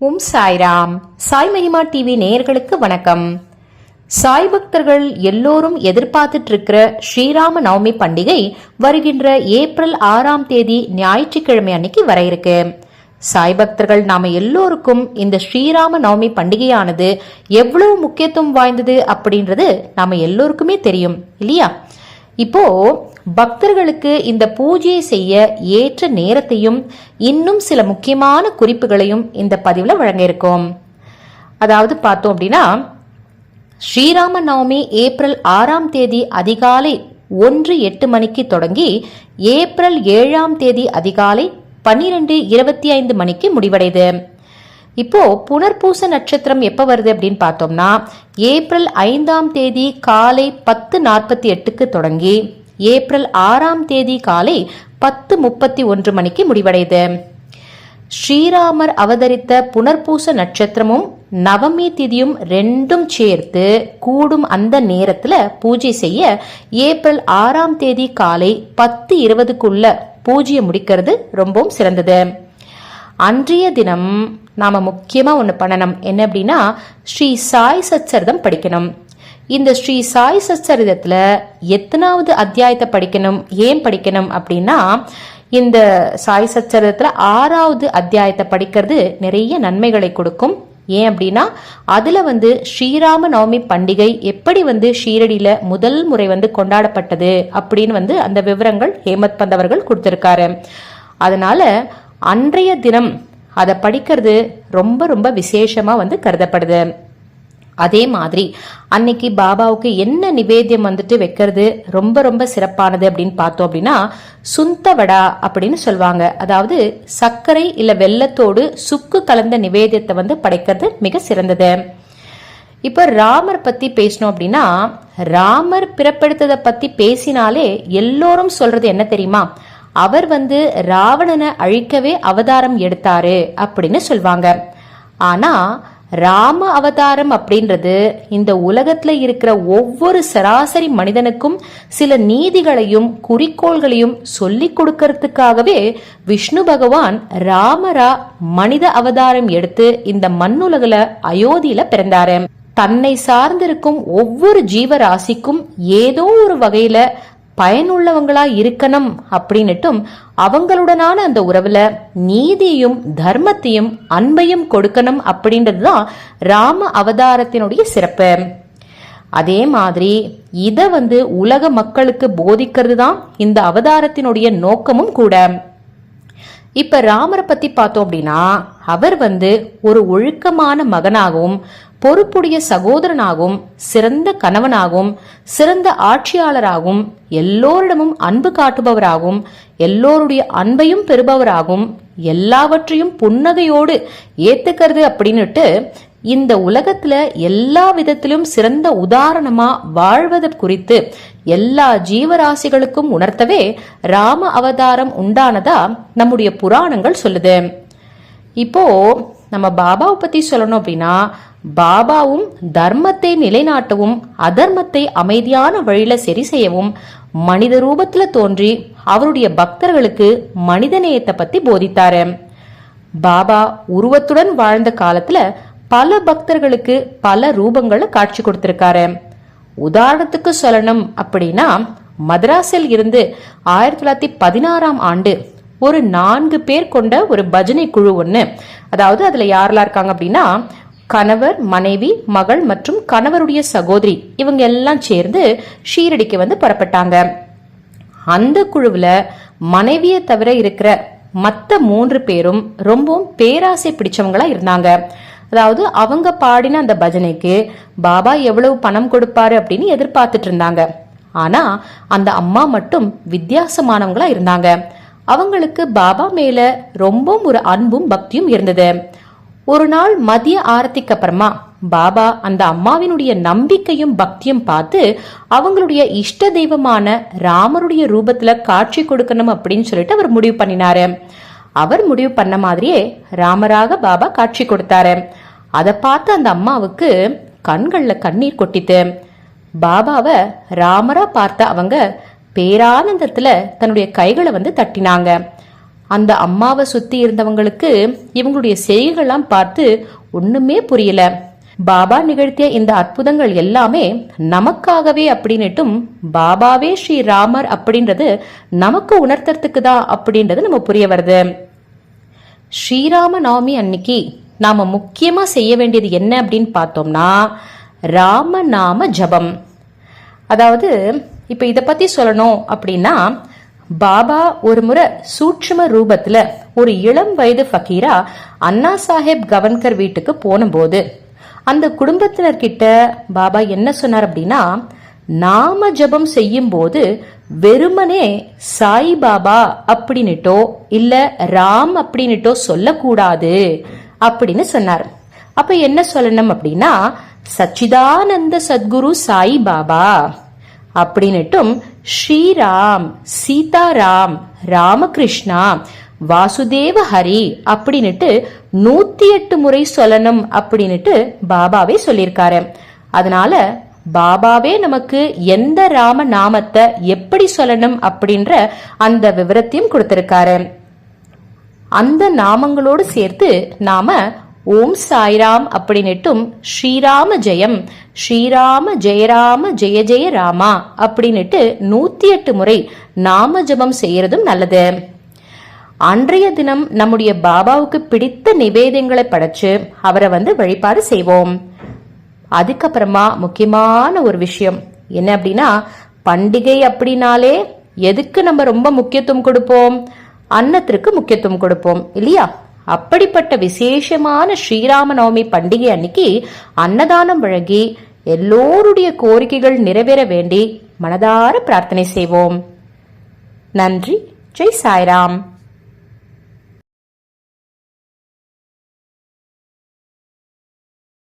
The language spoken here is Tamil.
ஓம் சாய்ராம். சாய் மகிமா டிவி நேயர்களுக்கு வணக்கம். சாய் பக்தர்கள் எல்லோரும் எதிர்பார்த்துட்டு இருக்கிற ஸ்ரீராம நவமி பண்டிகை வருகின்ற ஏப்ரல் ஆறாம் தேதி ஞாயிற்றுக்கிழமை அன்னைக்கு வர இருக்கு. சாய் பக்தர்கள் நாம எல்லோருக்கும் இந்த ஸ்ரீராம நவமி பண்டிகையானது எவ்வளவு முக்கியத்துவம் வாய்ந்தது அப்படின்றது நாம எல்லோருக்குமே தெரியும் இல்லையா? இப்போ பக்தர்களுக்கு இந்த பூஜையை செய்ய ஏற்ற நேரத்தையும் இன்னும் சில முக்கியமான குறிப்புகளையும் இந்த பதிவில் வழங்க இருக்கோம் அதாவது பார்த்தோம் அப்படின்னா ஸ்ரீராம நவமி ஏப்ரல் ஆறாம் தேதி அதிகாலை ஒன்று எட்டு மணிக்கு தொடங்கி ஏப்ரல் ஏழாம் தேதி அதிகாலை பன்னிரெண்டு இருபத்தி ஐந்து மணிக்கு முடிவடையுது. இப்போ புனர்பூச நட்சத்திரம் எப்ப வருது அப்படின்னு பார்த்தோம்னா ஏப்ரல் ஐந்தாம் தேதி காலை பத்து நாற்பத்தி எட்டுக்கு தொடங்கி ஏப்ரல் ஆறாம் தேதி காலை பத்து முப்பத்தி ஒன்று மணிக்கு முடிவடையுது ஸ்ரீராமர் அவதரித்த புனர்பூச நட்சத்திரமும் நவமி திதியும் ரெண்டும் சேர்த்து கூடும் அந்த நேரத்துல பூஜை செய்ய ஏப்ரல் ஆறாம் தேதி காலை பத்து இருபதுக்குள்ள பூஜையை முடிக்கிறது ரொம்பவும் சிறந்தது. அன்றைய தினம் நாம முக்கியமா ஒன்று பண்ணணும். என்ன அப்படின்னா ஸ்ரீ சாய் சச்சரிதம் படிக்கணும். இந்த ஸ்ரீ சாய் சச்சரிதத்துல எத்தனாவது அத்தியாயத்தை படிக்கணும் ஏன் படிக்கணும் அப்படின்னா இந்த சாய் சச்சரிதத்துல ஆறாவது அத்தியாயத்தை படிக்கிறது நிறைய நன்மைகளை கொடுக்கும். ஏன் அப்படின்னா அதுல வந்து ஸ்ரீராம நவமி பண்டிகை எப்படி வந்து ஷீரடியில முதல் முறை வந்து கொண்டாடப்பட்டது அப்படின்னு வந்து அந்த விவரங்கள் ஹேமத் பந்த் அவர்கள் கொடுத்திருக்காரு. அதனால அன்றைய தினம் அதை படிக்கிறது ரொம்ப ரொம்ப விசேஷமா வந்து கருதப்படுது. அதே மாதிரி அன்னைக்கு பாபாவுக்கு என்ன நிவேத்தியம் வந்துட்டு வைக்கிறது ரொம்ப ரொம்ப சிறப்பானது அப்படின்னு பார்த்தோம் அப்படின்னா சுந்த வடா அப்படின்னு சொல்லுவாங்க. அதாவது சர்க்கரை இல்ல வெள்ளத்தோடு சுக்கு கலந்த நிவேத்தியத்தை வந்து படைக்கிறது மிக சிறந்தது. இப்ப ராமர் பத்தி பேசணும் அப்படின்னா ராமர் பிறப்பெடுத்ததை பத்தி பேசினாலே எல்லோரும் சொல்றது என்ன தெரியுமா? அவர் வந்து ராவணனை அழிக்கவே அவதாரம் எடுத்தாரு அப்படின்னு சொல்வாங்க. ஆனா ராம அவதாரம் அப்படின்றது இந்த உலகத்துல இருக்கிற ஒவ்வொரு சராசரி மனிதனுக்கும் சில நீதிகளையும் குறிக்கோள்களையும் சொல்லிக் கொடுக்கறதுக்காகவே விஷ்ணு பகவான் ராமரா மனித அவதாரம் எடுத்து இந்த மண்ணுலகில அயோத்தியில பிறந்தாரு. தன்னை சார்ந்திருக்கும் ஒவ்வொரு ஜீவராசிக்கும் ஏதோ ஒரு வகையில பயனுள்ளவங்களா இருக்கணும் அப்படின்னுட்டும் அவங்களுடனான அந்த உறவுல நீதியும் தர்மத்தையும் அன்பையும் கொடுக்கணும் அப்படின்றது தான் ராம அவதாரத்தினுடைய சிறப்பு. அதே மாதிரி இதை வந்து உலக மக்களுக்கு போதிக்கிறது தான் இந்த அவதாரத்தினுடைய நோக்கமும் கூட. இப்ப ராமரை பத்தி பார்த்தோம் அப்படின்னா அவர் வந்து ஒரு ஒழுக்கமான மகனாகவும் பொறுப்புடைய சகோதரனாகவும் சிறந்த கணவனாகவும் சிறந்த ஆட்சியாளராகவும் எல்லோரிடமும் அன்பு காட்டுபவராகவும் எல்லோருடைய அன்பையும் பெறுபவராகவும் எல்லாவற்றையும் புன்னகையோடு ஏத்துக்கிறது அப்படின்னுட்டு இந்த உலகத்துல எல்லா விதத்திலும் சிறந்த உதாரணமா வாழ்வது குறித்து எல்லா ஜீவராசிகளுக்கும் உணர்த்தவே ராம அவதாரம் உண்டானதா நம்முடைய புராணங்கள் சொல்லுது. இப்போ நம்ம பாபாவை பற்றி சொல்லணும் அப்படின்னா பாபாவும் தர்மத்தை நிலைநாட்டவும் அதர்மத்தை அமைதியான வழியில் சரி செய்யவும் மனித ரூபத்தில் தோன்றி அவருடைய பக்தர்களுக்கு மனித நேயத்தை பற்றி போதித்தார். பாபா உருவத்துடன் வாழ்ந்த காலத்தில் பல பக்தர்களுக்கு பல ரூபங்களை காட்சி கொடுத்துருக்காரு. உதாரணத்துக்கு சொல்லணும் அப்படின்னா மதராஸில் இருந்து ஆயிரத்தி தொள்ளாயிரத்தி பதினாறாம் ஆண்டு ஒரு நான்கு பேர் கொண்ட ஒரு பஜனை குழு ஒன்று அதாவது அதுல யாரெல்லாம் இருக்காங்க அப்படின்னா கணவர் மனைவி மகள் மற்றும் கணவருடைய சகோதரி. இவங்க எல்லாம் சேர்ந்து ஷீரடிக்கு வந்து புறப்பட்டாங்க. அந்த குழுவில் மனைவியை தவிர இருக்கிற மற்ற மூன்று பேரும் ரொம்பவும் பேராசை பிடிச்சவங்களா இருந்தாங்க. அதாவது அவங்க பாடின அந்த பஜனைக்கு பாபா எவ்வளவு பணம் கொடுப்பாரு? அப்படின்னு எதிர்பார்த்துட்டு இருந்தாங்க. ஆனா அந்த அம்மா மட்டும் வித்தியாசமானவங்களா இருந்தாங்க. அவங்களுக்கு பாபா மேல ரொம்பவும் ஒரு அன்பும் பக்தியும் இருந்தது. ஒரு நாள் மதிய ஆரத்திக்கு அப்புறமா பாபா அந்த அம்மாவினுடைய நம்பிக்கையும் பக்தியும் பார்த்து அவங்களுடைய இஷ்ட தெய்வமான ராமருடைய ரூபத்துல காட்சி கொடுக்கணும் அப்படின்னு சொல்லிட்டு அவர் முடிவு பண்ணினாரு. அவர் முடிவு பண்ண மாதிரியே ராமராக பாபா காட்சி கொடுத்தாரு. அதை பார்த்து அந்த அம்மாவுக்கு கண்கள்ல கண்ணீர் கொட்டித்து பாபாவை ராமரா பார்த்த அவங்க பேரானந்தத்துல தன்னுடைய கைகளை வந்து தட்டினாங்க. அந்த அம்மாவை சுத்தி இருந்தவங்களுக்கு இவங்களுடைய செய்கைகள்லாம் பார்த்து ஒண்ணுமே புரியல. பாபா நிகழ்த்திய இந்த அற்புதங்கள் எல்லாமே நமக்காகவே அப்படின்னுட்டும் பாபாவே ஸ்ரீ ராமர் அப்படின்றது நமக்கு உணர்த்துறதுக்கு தான் அப்படின்றது நம்ம புரிய வருது. ஸ்ரீராம நவமி அன்னைக்கு நாம முக்கியமா செய்ய வேண்டியது என்ன அப்படின்னு பார்த்தோம்னா ராமநாம ஜபம். அதாவது இப்போ இதை பற்றி சொல்லணும் அப்படின்னா பாபா ஒரு முறை சூட்சும ரூபத்தில் ஒரு இளம் வயது ஃபக்கீரா அண்ணா சாஹேப் கவன்கர் வீட்டுக்கு போனபோது அந்த குடும்பத்தினர்கிட்ட பாபா என்ன சொன்னார் அப்படின்னா நாம ஜபம் செய்யும் போது வெறுமனே சாய் பாபா அப்படின்னுட்டோ இல்ல ராம் அப்படின்னுட்டோ சொல்லக்கூடாது அப்படின்னு சொன்னார். அப்ப என்ன சொல்லணும் அப்படின்னா சச்சிதானந்த சத்குரு சாய் பாபா அப்படின்னுட்டும் ஸ்ரீராம் சீதாராம் ராமகிருஷ்ணா வாசுதேவ ஹரி அப்படின்னுட்டு நூத்தி எட்டு முறை சொல்லணும் அப்படின்னுட்டு பாபாவே சொல்லியிருக்காரு. அதனால பாபாவே நமக்கு எந்த ராம நாமத்தை எப்படி சொல்லணும் அப்படின்ற அந்த விவரத்தையும் கொடுத்திருக்காரு. அந்த நாமங்களோடு சேர்த்து நாம ஓம் சாய்ராம் அப்படின்னுட்டும் ஸ்ரீராம ஜெயம். ஸ்ரீராம ஜெயராம ஜெய ஜெய ராமா அப்படின்னுட்டு நூத்தி எட்டு முறை நாம ஜபம் செய்யறதும் நல்லது. அன்றைய தினம் நம்முடைய பாபாவுக்கு பிடித்த நிவேதங்களை படைச்சு அவரை வந்து வழிபாடு செய்வோம். அதுக்கப்புறமா முக்கியமான ஒரு விஷயம். என்ன அப்படின்னா பண்டிகை அப்படின்னாலே எதுக்கு நம்ம ரொம்ப முக்கியத்துவம் கொடுப்போம்? அன்னத்திற்கு முக்கியத்துவம் கொடுப்போம். இல்லையா? அப்படிப்பட்ட விசேஷமான ஸ்ரீராம நவமி பண்டிகை அன்னைக்கு அன்னதானம் வழங்கி எல்லோருடைய கோரிக்கைகள் நிறைவேற வேண்டி மனதார பிரார்த்தனை செய்வோம். நன்றி. ஜெய் சாய்ராம்.